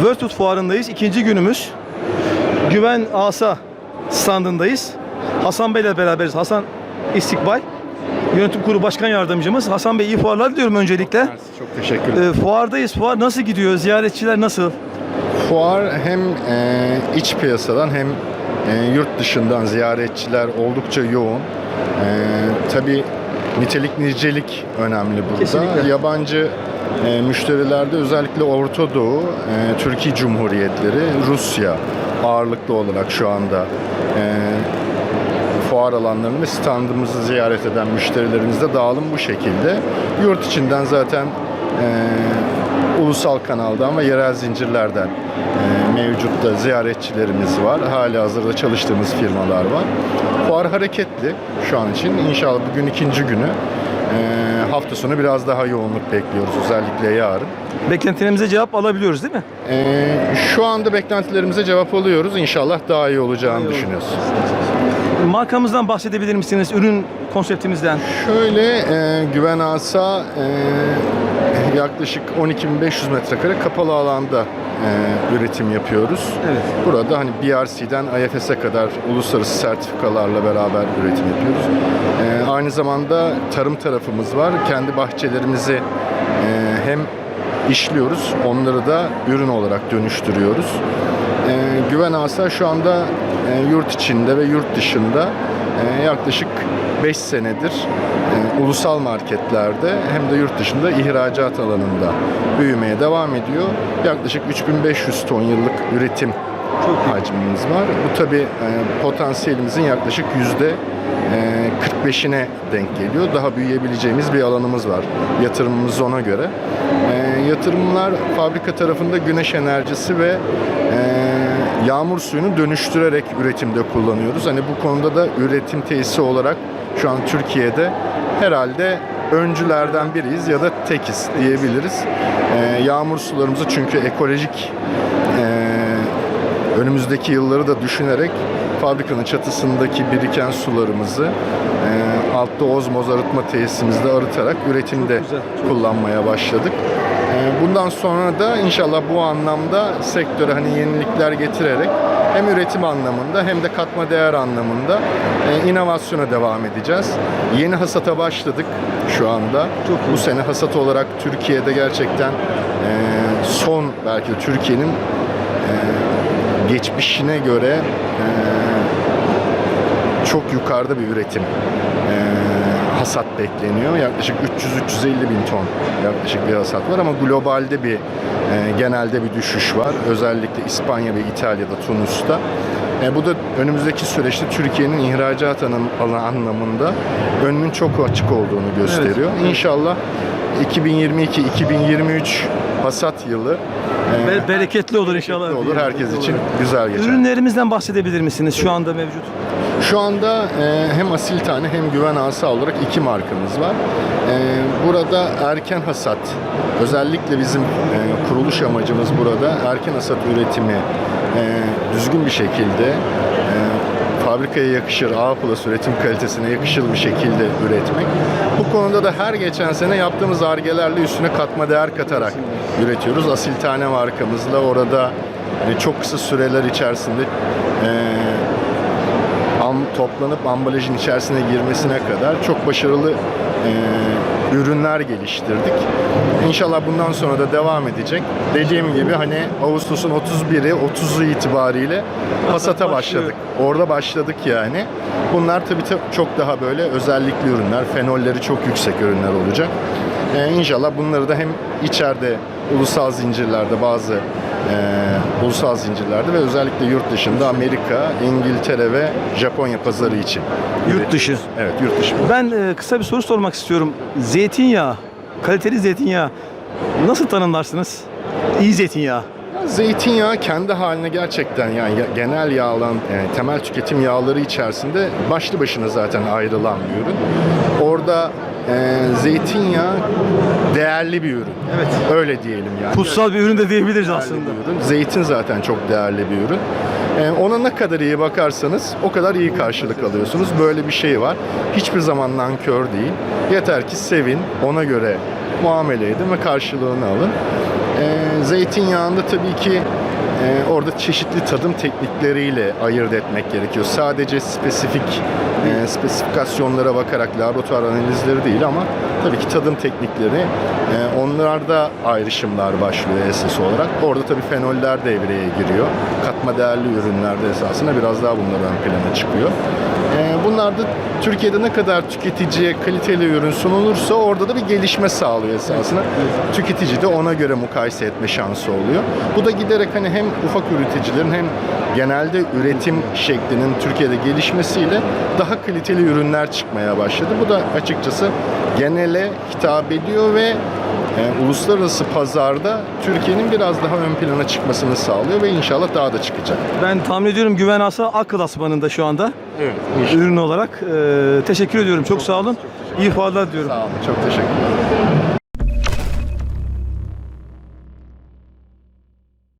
World Fuarı'ndayız. İkinci günümüz. Güven Asa standındayız. Hasan Bey ile beraberiz. Hasan İstikbal. Yönetim Kurulu Başkan Yardımcımız. Hasan Bey iyi fuarlar diliyorum öncelikle. Çok teşekkür ederim. Ee, fuardayız. Fuar nasıl gidiyor? Ziyaretçiler nasıl? Fuar hem e, iç piyasadan hem e, yurt dışından ziyaretçiler oldukça yoğun. E, Tabii nitelik nicelik önemli burada. Kesinlikle. Yabancı e, müşterilerde özellikle Orta Doğu, e, Türkiye Cumhuriyetleri, Rusya ağırlıklı olarak şu anda e, fuar alanlarını ve standımızı ziyaret eden müşterilerimizde dağılım bu şekilde. Yurt içinden zaten e, ulusal kanaldan ve yerel zincirlerden mevcut da ziyaretçilerimiz var. Hali hazırda çalıştığımız firmalar var. Fuar hareketli şu an için. İnşallah bugün ikinci günü. E, hafta sonu biraz daha yoğunluk bekliyoruz özellikle yarın. Beklentilerimize cevap alabiliyoruz değil mi? E, şu anda beklentilerimize cevap alıyoruz. İnşallah daha iyi olacağını iyi düşünüyoruz. Markamızdan bahsedebilir misiniz? Ürün konseptimizden. Şöyle e, Güven Asa e, yaklaşık 12.500 metrekare kapalı alanda e, üretim yapıyoruz. Evet. Burada hani BRC'den IFS'e kadar uluslararası sertifikalarla beraber üretim yapıyoruz. E, aynı zamanda tarım tarafımız var. Kendi bahçelerimizi e, hem işliyoruz, onları da ürün olarak dönüştürüyoruz. E, Güven Asa şu anda e, yurt içinde ve yurt dışında e, yaklaşık 5 senedir ulusal marketlerde hem de yurt dışında ihracat alanında büyümeye devam ediyor. Yaklaşık 3500 ton yıllık üretim hacmimiz var. Bu tabi potansiyelimizin yaklaşık yüzde e, 45'ine denk geliyor. Daha büyüyebileceğimiz bir alanımız var. Yatırımımız ona göre. E, yatırımlar fabrika tarafında güneş enerjisi ve e, yağmur suyunu dönüştürerek üretimde kullanıyoruz. Hani bu konuda da üretim tesisi olarak şu an Türkiye'de herhalde öncülerden biriyiz ya da tekiz diyebiliriz. E, yağmur sularımızı çünkü ekolojik e, önümüzdeki yılları da düşünerek fabrikanın çatısındaki biriken sularımızı e, altta ozmoz arıtma tesisimizde arıtarak üretimde Çok güzel, çok kullanmaya başladık. E, bundan sonra da inşallah bu anlamda sektöre hani yenilikler getirerek hem üretim anlamında hem de katma değer anlamında e, inovasyona devam edeceğiz. Yeni hasata başladık şu anda. Çok. Bu sene hasat olarak Türkiye'de gerçekten e, son belki de Türkiye'nin e, geçmişine göre çok yukarıda bir üretim hasat bekleniyor. Yaklaşık 300-350 bin ton yaklaşık bir hasat var ama globalde bir e, genelde bir düşüş var. Özellikle İspanya ve İtalya'da, Tunus'ta. E, bu da önümüzdeki süreçte Türkiye'nin ihracat anlamında önünün çok açık olduğunu gösteriyor. İnşallah 2022-2023 hasat yılı e, Be- bereketli olur inşallah. Olur herkes için güzel geçer. Ürünlerimizden bahsedebilir misiniz? Şu anda mevcut. Şu anda e, hem Asil Tane hem Güven Asa olarak iki markamız var. E, burada erken hasat, özellikle bizim e, kuruluş amacımız burada erken hasat üretimi e, düzgün bir şekilde e, fabrikaya yakışır, A plus üretim kalitesine yakışır bir şekilde üretmek. Bu konuda da her geçen sene yaptığımız argelerle üstüne katma değer katarak üretiyoruz. Asil Tane markamızla orada hani çok kısa süreler içerisinde e, toplanıp ambalajın içerisine girmesine kadar çok başarılı e, ürünler geliştirdik. İnşallah bundan sonra da devam edecek. Dediğim gibi hani Ağustos'un 31'i 30'u itibariyle başlıyor. başladık. Orada başladık yani. Bunlar tabii çok daha böyle özellikli ürünler, fenolleri çok yüksek ürünler olacak. Ee, inşallah bunları da hem içeride ulusal zincirlerde bazı e, ulusal zincirlerde ve özellikle yurt dışında Amerika, İngiltere ve Japonya pazarı için. Yurt dışı. Evet, yurt dışı. Ben e, kısa bir soru sormak istiyorum. Zeytinyağı, kaliteli zeytinyağı nasıl tanımlarsınız? İyi zeytinyağı. Zeytinyağı kendi haline gerçekten yani ya- genel yağlan, yani temel tüketim yağları içerisinde başlı başına zaten ayrılan bir ürün. Orada e, zeytinyağı değerli bir ürün. Evet. Öyle diyelim yani. Kutsal bir ürün de diyebiliriz değerli aslında. bir ürün. Zeytin zaten çok değerli bir ürün. Ee, ona ne kadar iyi bakarsanız o kadar iyi karşılık alıyorsunuz. Böyle bir şey var. Hiçbir zaman nankör değil. Yeter ki sevin, ona göre muamele edin ve karşılığını alın. E, zeytinyağında tabii ki e, orada çeşitli tadım teknikleriyle ayırt etmek gerekiyor. Sadece spesifik e, spesifikasyonlara bakarak laboratuvar analizleri değil ama tabii ki tadım teknikleri e, onlarda ayrışımlar başlıyor esas olarak. Orada tabii fenoller devreye giriyor. Katma değerli ürünlerde esasında biraz daha bunlar ön plana çıkıyor. E, bunlar da Türkiye'de ne kadar tüketiciye kaliteli ürün sunulursa orada da bir gelişme sağlıyor esasında. Tüketici de ona göre mukayese etme şansı oluyor. Bu da giderek hani hem ufak üreticilerin hem genelde üretim şeklinin Türkiye'de gelişmesiyle daha kaliteli ürünler çıkmaya başladı. Bu da açıkçası genele hitap ediyor ve e, uluslararası pazarda Türkiye'nin biraz daha ön plana çıkmasını sağlıyor ve inşallah daha da çıkacak. Ben tahmin ediyorum Güven Asa A klasmanında şu anda Evet. ürün olarak. Ee, teşekkür ediyorum. Çok sağ olun. İyi fuarlar diyorum. Sağ olun. Çok teşekkür ederim.